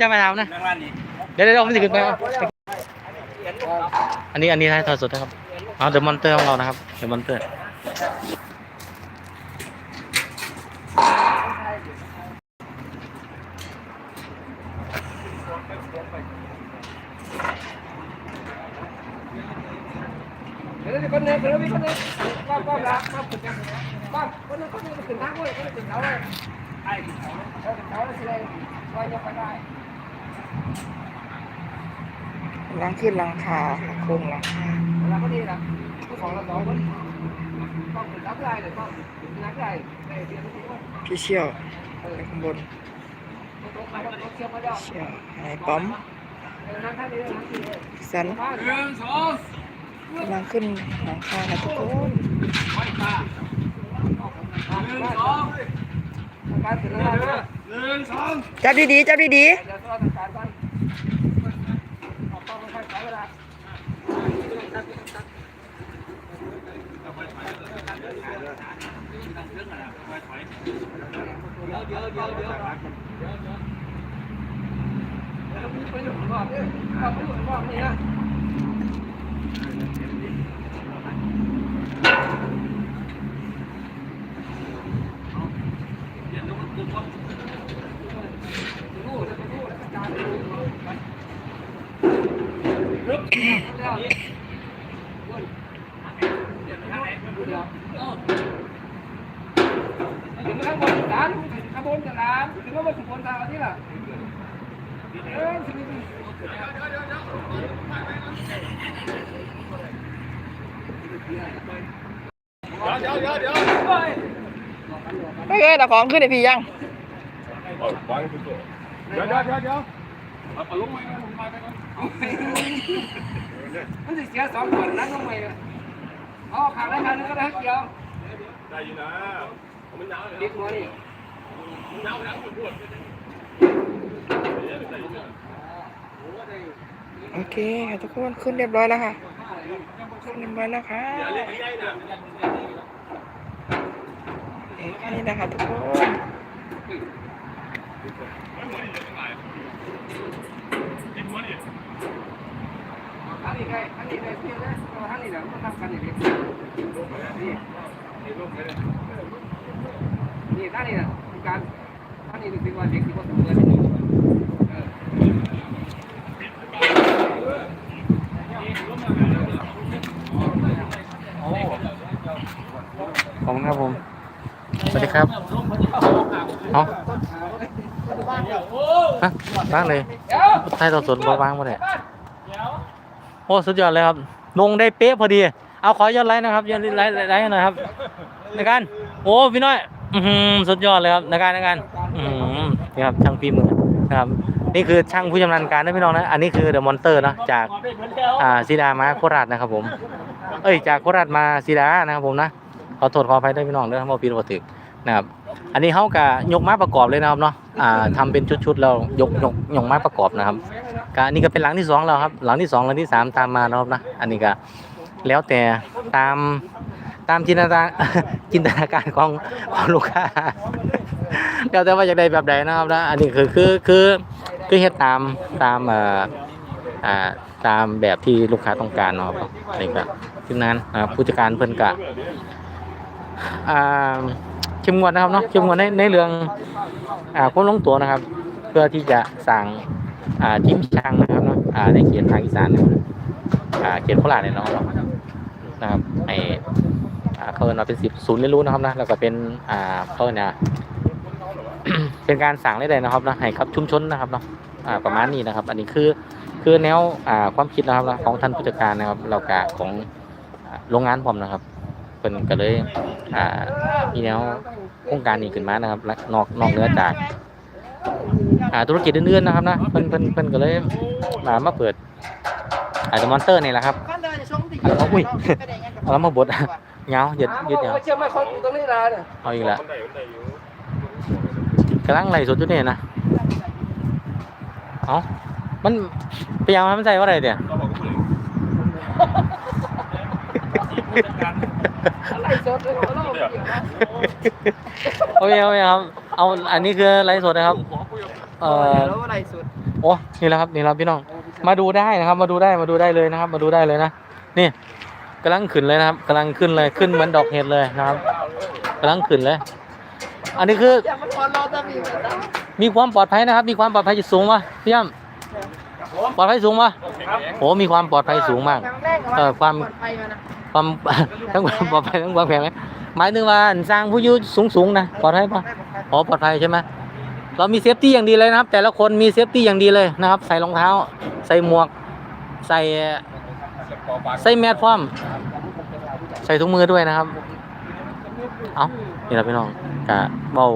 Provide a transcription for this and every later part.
จะมาทำนะแมงวันนี่เดี๋ยวเดี๋ยวผมจะขึ้นไปครับอันนี้อันนี้ให้ทอดสดนะครับอ๋อเดอะมอนเตอร์ของเรานะครับเดอะมอนเตอร์เดี๋ยวคนนึงเดี๋ยวมีคนนึงป้อมป้อมละป้อมขึ้นยังป้อมคนนึงคนนึงขึ้นทางเว้ยคนนึงขึ้นเขาเลยไอ้ขึ้นเขาเออขึ้นเขาเลยสิเลยคอยยกไปได้ หลังขึ้นหลังคาโครงหลังคาเวลาก็ดีนะผู้สองเราสองคนป้อมขึ้นทับได้เลยป้อมขึ้นทับได้ได้เดียวทุกคนพี่เชี่ยวเออไปข้างบนตรงไปตรงเชียวมาดอกเชี่ยวไอ้ปั๊มเออนั่งท่านี้นั่งที่เลยสันมาหนึ่งสองกำลังขึ้นหลังคาครับทุกคนไม่มาหนึ่งสองการขึ้นแล้วนะหนึ่งสองจับดีๆจับดีเดี๋ยวต้องการก่อนออกป้อมค่อยๆไปเวลา ไปอยู่ข้างนอกเนี่ยเอาไปอยู่ข้างนอกนี่นะ ถึงข้างบนร้านข้างบนจะร้านถึงข้างบนสุพรรณทางนี่ล่ะเออถึงเดี๋ยวเดี๋ยวเดี๋ยวไม่เคยแต่ของขึ้นไอพี่ยังวางตัวเดี๋ยวเดี๋ยวเดี๋ยวเดี๋ยวเอาลงมาลงมาไปก่อนมันจะเสียสองคนนั่งลงไปเอาขาได้ขานึงก็ได้เกี่ยวได้อยู่นะมันยาวเลยด็กหัวนี่ โอเคค่ะทุกคนขึ้นเรียบร้อยแล้วค่ะ ขึ้นเรียบร้อยแล้วค่ะอย่าเรียกง่ายๆนะเอ๊ะแค่นี้นะคะทุกคนอันนี้ไงอันนี้ไงเพี้ยนนะ อันนี้แหละมันทำกันอย่างนี้นี่นี่ท่านอีการท่านี่ถึงว่าเด็กที่เขาทำเงินเออขอบคุณครับผม สวัสดีครับ เอาฮะบ้างเลยเดี๋ยวให้ทอดสดบ่บ้างบ่ได้โอ้ สุดยอดเลยครับ ลงได้เป๊ะพอดี เอาขอยอดไลค์นะครับ ยอดไลค์ไลค์หน่อยครับ ในการ โอ้ พี่น้อย อือหือสุดยอดเลยครับในการในการอือหือนี่ครับช่างฝีมือนะครับ นี่คือช่างผู้ชำนาญการนะพี่น้องนะ อันนี้คือเดอะมอนเตอร์นะจากอ่าซีดามาโคราชนะครับผม เอ้ยจากโคราชมาซีดานะครับผมนะขอโทษขออภัยด้วยพี่น้องเด้อบ่ผิดบ่ถูกนะครับ อันนี้เฮากะยกไม้ประกอบเลยนะครับเนาะอ่าทำเป็นชุดๆแล้วยกยกยกไม้ประกอบนะครับก็อันนี้ก็เป็นหลังที่สองแล้วครับ หลังที่สองหลังที่สามตามมานะครับนะ อันนี้ก็แล้วแต่ตาม ตามจินตนาการ จินตนาการของของลูกค้าแล้วแต่ว่าอยากได้แบบใดนะครับนะอันนี้คือคือคือคือเฮ็ดตามตามเอ่ออ่าตามแบบที่ลูกค้าต้องการเนาะครับนนี้ก็ทีมงานนะครับผู้จัดการเพิ่นก็อ่าเข้มงวดนะครับเนาะเข้มงวดในในเรื่องอ่าความลงตัวนะครับ เพื่อที่จะสั่งอ่าทีมช่างนะครับเนาะอ่าในเขตภาคอีสานเนี่ยอ่าเขตโคราชเนี่ยเนาะนะครับไอ เขาเราเป็นสิบศูนย์เรียนรู้นะครับนะแล้วก็เป็นอ่าเขาเรียกเนี่ยเป็นการสั่งได้เลยนะครับนะให้ครับชุมชนนะครับเนาะอ่าประมาณนี้นะครับ อันนี้คือคือแนวอ่าความคิดนะครับนะของท่านผู้จัดการนะครับเรากะของโรงงานผมนะครับเป็นก็เลยอ่ามีแนวโครงการนี้ขึ้นมานะครับและนอกนอกเหนือจากอ่าธุรกิจอื่นๆนะครับนะเพิ่นเพิ่นเพิ่นก็เลยมามาเปิดอาจจะมอนเตอร์นี่แหละครับเอาอุ้ยเอาแล้วมาบด เงาหยุดหยุดเงาเชื่อไหมคนตรงนี้นะเนี่ยเอาอีกแล้วมันได้มันได้อยู่กำลังไหลสดอยู่เนี่ยนะเอามันพยายามให้มันใส่ว่าอะไรเนี่ยก็บอกว่าอะไรสดเลยเราโอเคโอเคครับ เอาอันนี้คือไลฟ์สดนะครับ เอ่อแล้วอะไรสุดโอ้นี่แหละครับนี่แหละพี่น้อง มาดูได้นะครับ มาดูได้มาดูได้เลยนะครับ มาดูได้เลยนะนี่ กำลังขึ้นเลยนะครับกำลังขึ้นเลยขึ้นเหมือนดอกเห็ดเลยนะครับกำลังขึ้นเลย อันนี้คือ มีความปลอดภัยนะครับ มีความปลอดภัยสูงปะพี่ย่ำปลอดภัยสูงปะโอ้มีความปลอดภัยสูงมากเออความความทั้งความปลอดภัยทั้งความแข็งแรงหมายถึงว่าสร้างผู้ยุสูงสูงๆนะปลอดภัยปะอ๋อปลอดภัยใช่ไหมเรามีเซฟตี้อย่างดีเลยนะครับ แต่ละคนมีเซฟตี้อย่างดีเลยนะครับ ใส่รองเท้า ใส่หมวก ใส่ ใส่แมสพร้อม ใส่ถุงมือด้วยนะครับ เอานี่ละพี่น้องกะเบา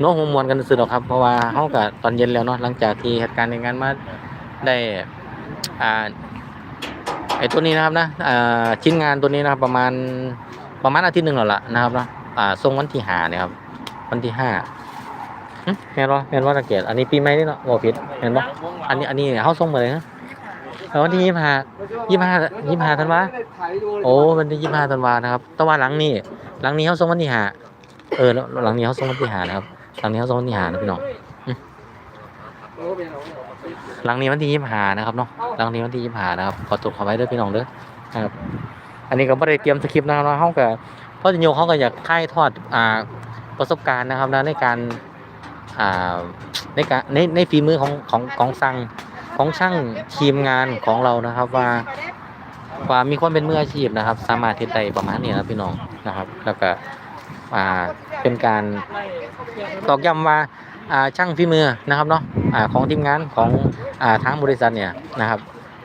โน้หัวมวลกันสุดหรอกครับ เพราะว่าเฮากะตอนเย็นแล้วเนาะหลังจากที่เหตุการณ์ในงานมาได้อ่าไอ้ตัวนี้นะครับนะอ่าชิ้นงานตัวนี้นะครับ ประมาณประมาณอาทิตย์หนึ่งแล้วละนะครับเนาะอ่าส่งวันที่ห้าเนี่ยครับ วันที่ห้าเห็นบ่เห็นว่าตะเกียบอันนี้ปีใหม่นี่เนาะบ่ผิดเห็นบ่อันนี้อันนี้เฮาส่งมาเลยนะ เอาวันที่ยี่ห้ายี่ห้ายี่ห้าธันวาโอ้วันที่ยี่ห้าธันวานะครับแตะวันหลังนี่หลังนี้เขาส่งวันที่ห้าเออแล้วหลังนี้เขาส่งวันที่ห้านะครับหลังนี้เขาส่งวันที่ห้านะพี่น้องหลังนี้วันที่ยี่ห้านะครับเนาะหลังนี้วันที่ยี่ห้านะครับขอตรวจขอไว้ด้วยพี่น้องเด้อครับ อันนี้ก็ไม่ได้เตรียมสคริปต์นะครับเนาะเขาก็พ่อจิโยเขาก็อยากถ่ายทอดอ่าประสบการณ์นะครับนะในการอ่าในการในในฝีมือของของของสั่ง ของช่างทีมงานของเรานะครับว่าว่ามีความเป็นมืออาชีพนะครับ สามารถที่ได้ประมาณนี้นะพี่น้องนะครับ แล้วก็อ่าเป็นการตอกย้ำว่าอ่าช่างฝีมือนะครับเนาะอ่าของทีมงานของอ่าทางบริษัทเนี่ยนะครับ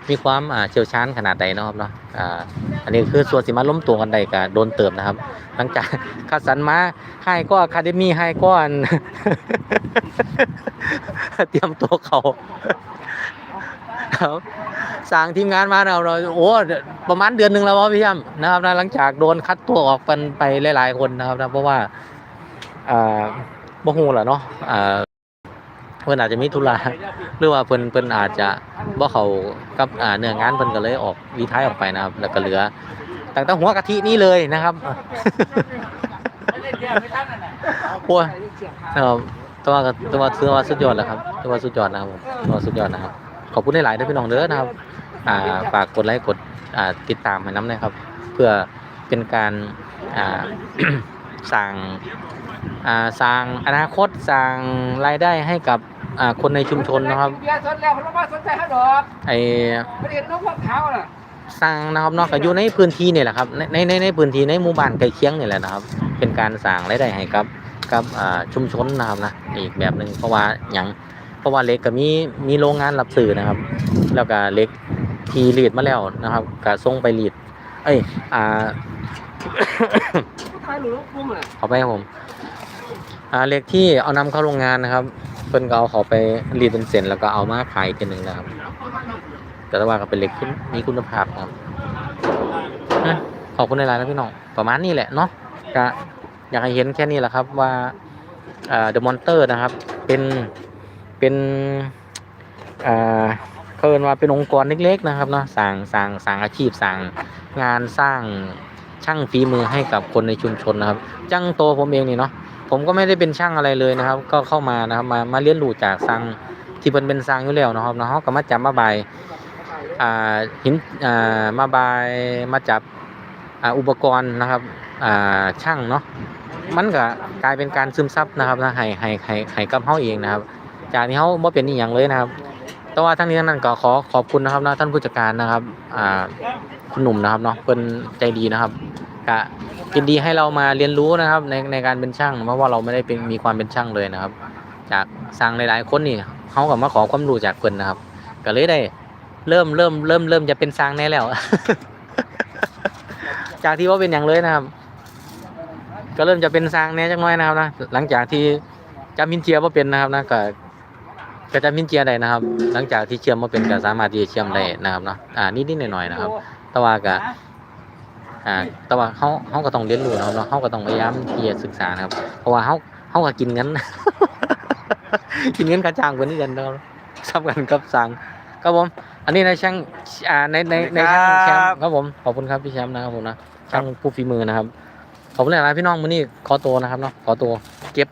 มีความอ่าเชี่ยวชาญขนาดใดเนาะครับเนาะอ่าอันนี้คือส่วนสิมาล้มตัวกันใดก็โดนเติมนะครับ หลังจากคัดสรรมาให้ก็อะคาเดมี่ให้ก็อันเตรียมตัวเขา ครับสร้างทีมงานมาเราเราโอ้ประมาณเดือนหนึ่งแล้วพี่ย่ำนะครับนะหลังจากโดนคัดตัวออกกันไปหลายๆคนนะครับนะเพราะว่าอ่าบ่ฮู้ล่ะเนาะอ่าเพิ่นอาจจะมีธุระหรือว่าเพิ่นเพิ่นอาจจะบ่เข้ากับอ่าเนื้องานเพิ่นก็เลยออกวีท้ายออกไปนะครับ แล้วก็เหลือตั้งแต่หัวกะทินี่เลยนะครับโอ้ยนะครับตัวตัวตัวาสุดยอดแล้วครับ ตัวสุดยอดนะครับผมตัวสุดยอดนะครับ อบคุณหลายๆด้วยพี่น้องเด้อนะครับ อ่าฝากกดไลค์กดอ่าติดตามให้น้ำนะครับ เพื่อเป็นการอ่าสร้างอ่าสร้างอนาคตสร้างรายได้ให้กับอ่าคนในชุมชนนะครับเบียร์สนแล้วเพราะว่าสนใจเขาดอกไอไม่เห็นนกพวกเขาน่ะสร้างนะครับนอกจากอยู่ในพื้นที่นี่แหละครับในในในพื้นที่ในหมู่บ้านใกล้เคียงนี่แหละนะครับ เป็นการสร้างรายได้ให้กับกับชุมชนนะครับนะอีกแบบหนึ่งเพราะว่าอย่าง เพราะว่าเหล็กก็มีมีโรงงานรับซื้อนะครับ แล้วก็เหล็กที่รีดมาแล้วนะครับก็ส่งไปรีด เอ้ย อ่าถ่ายหนูลูกกุ้มน่ะขอไปครับผม อ่าเหล็กที่เอานำเข้าโรงงานนะครับเพิ่นก็เอาเขาไปรีดเป็นเส้นแล้วก็เอามาขายอีกทีหนึ่งนะครับ แต่ว่าก็เป็นเหล็กที่มีคุณภาพนะครับอะขอบคุณในไลน์นะพี่น้องประมาณนี้แหละเนาะก็อยากให้เห็นแค่นี้แหละครับว่าอ่า The Monster นะครับ เป็น เป็นอ่าเขาเรียกว่าเป็นองค์กรเล็ก ๆ นะครับเนาะสร้างสร้างสร้างอาชีพสร้างงานสร้างช่างฝีมือให้กับคนในชุมชนนะครับจังโตวผมเองนี่เนาะผมก็ไม่ได้เป็นช่างอะไรเลยนะครับ ก็เข้ามานะครับมามาเรียนรู้จากสร้างที่เป็นเป็นสร้างอยู่แล้วนะครับเนาะเขาก็มาจับมาใบอ่าหินอ่ามาบายมาจับอ่าอุปกรณ์นะครับอ่าช่างเนาะมันก็กลายเป็นการซึมซับนะครับนะให้ให้ให้ให้กับเฮาเองนะครับ จากที่เฮาบ่เป็นอีหยังเลยนะครับ แต่ว่าทั้งนี้ทั้งนั้นก็ขอขอบคุณนะครับนะท่านผู้จัดการนะครับอ่าคุณหนุ่มนะครับเนาะเพิ่นใจดีนะครับก็ยินดีให้เรามาเรียนรู้นะครับ ในในการเป็นช่าง เพราะว่าเราไม่ได้เป็นมีความเป็นช่างเลยนะครับ จากสร้างหลายๆคนนี่เขาก็มาขอความรู้จากเพิ่นนะครับ ก็เลยได้เริ่มเริ่มเริ่มเริ่มจะเป็นสร้างแน่แล้ว จากที่ว่าเป็นอย่างเลยนะครับ ก็เริ่มจะเป็นสร้างแน่จังน้อยนะครับนะหลังจากที่จำมินเจียว่าเป็นนะครับนะก็ ก็จำมินเจียได้นะครับ หลังจากที่เชื่อมมาเป็นก็สามารถที่จะเชื่อมได้นะครับเนาะอ่านิดนิดหน่อยหน่อยๆนะครับ แต่ว่าก็อ่าแต่ว่าเขาเขาก็ต้องเรียนรู้นะครับเนาะเขาก็ต้องพยายามที่จะศึกษานะครับ เพราะว่าเขาเขาก็กินเงินกินเงินกระจ้างเพิ่นนี่กันนะครับสำคัญกับสร้างครับผม อันนี้ในช่างอ่าในในในช่างแชมป์ครับผมขอบคุณครับพี่แชมป์นะครับผมนะช่างผู้ฝีมือนะครับขอบคุณหลายๆพี่น้องมื้อนี้ขอตัวนะครับเนาะขอตัวเก็บ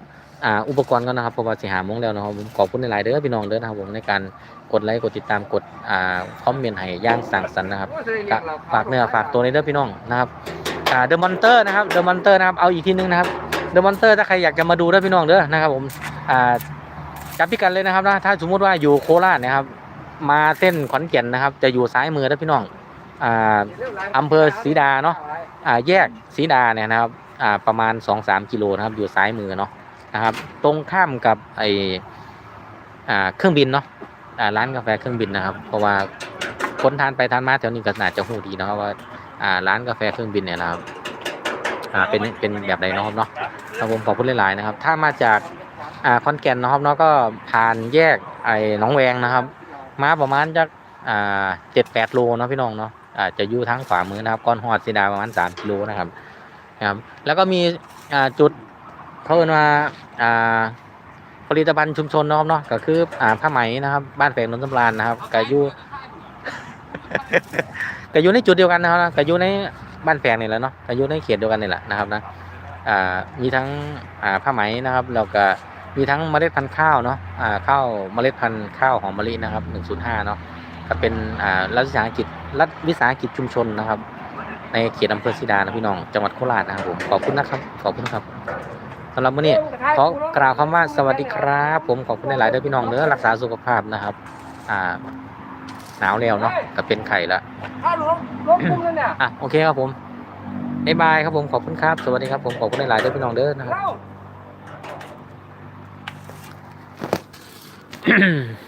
อ่าอุปกรณ์ก่อนะครับเพราะว่าสิหามงแล้วนะครับผมขอบคุณในหลายเด้อพี่น้องเด้อนะครับผมในการกดไลค์กดติดตามกดอ่าคอมเมนต์ให้ย่างสั่งสรรค์นะครับก็ฝากเนื้อฝากตัวในเด้อพี่น้องนะครับอ่าเดอะมอนเตอร์นะครับเดอะมอนเตอร์นะครับเอาอีกทีนึงนะครับเดอะมอนเตอร์ถ้าใครอยากจะมาดูเด้อพี่น้องเด้อนะครับผมอ่าจับพิกันเลยนะครับนะถ้าสมมุติว่าอยู่โคราชนะครับ มาเส้นขอนแก่นนะครับ จะอยู่ซ้ายมือเด้อพี่น้องอ่าอำเภอศรีดาเนาะอ่าแยกศรีดาเนี่ยนะครับอ่าประมาณ 2-3 กิโลนะครับอยู่ซ้ายมือเนาะ นะครับ ตรงข้ามกับไออ่าเครื่องบินเนาะอ่าร้านกาแฟเครื่องบินนะครับ เพราะว่าคนทานไปทานมาแถวนี้ก็น่าจะหูดีเนาะว่าอ่าร้านกาแฟเครื่องบินเนี่ยนะครับอ่าเป็นเป็นแบบใดเนาะครับเนาะครับผมขอบคุณหลายๆนะครับ ถ้ามาจากอ่าคอนแก่นนะครับเนาะก็ผ่านแยกไอ้หนองแวงนะครับ มาประมาณจากอ่าเจ็ดแปดโลเนาะพี่น้องเนาะอาจะอยู่ทางขวามือนะครับก้อนหอดสีดาประมาณสามกิโลนะครับนะครับ แล้วก็มีอ่าจุด เขาเรียกว่าอ่าผลิตภัณฑ์ชุมชนนะครับเนาะก็คืออ่าผ้าไหมนะครับ บ้านแฝงนนทสำราญนะครับก็อยู่ก็อยู่ในจุดเดียวกันนะครับก็อยู่ในบ้านแฝงนี่แหละเนาะก็อยู่ในเขตเดียวกันนี่แหละนะครับนะอ่ามีทั้งอ่าผ้าไหมนะครับแล้วก็มีทั้งเมล็ดพันธุ์ข้าวเนาะอ่าข้าวเมล็ดพันธุ์ข้าวหอมมะลินะครับ105เนาะก็เป็นอ่ารัฐวิสาหกิจรัฐวิสาหกิจชุมชนนะครับ ในเขตอำเภอศรีดานะพี่น้องจังหวัดโคราชนะครับผมขอบคุณนะครับขอบคุณครับ สำหรับมื้อนี้ขอกล่าวคำว่าสวัสดีครับ ผมขอบคุณหลายๆด้อพี่น้องเนื้อรักษาสุขภาพนะครับ อ่าหนาวแล้วเนาะก็เป็นไข่ละถ้าหลงลงคุ้มนั่นเนี่ยอะโอเคครับผมบ๊ายบายครับผมขอบคุณครับ สวัสดีครับผมขอบคุณหลายๆด้อพี่น้องเด้อนะครับ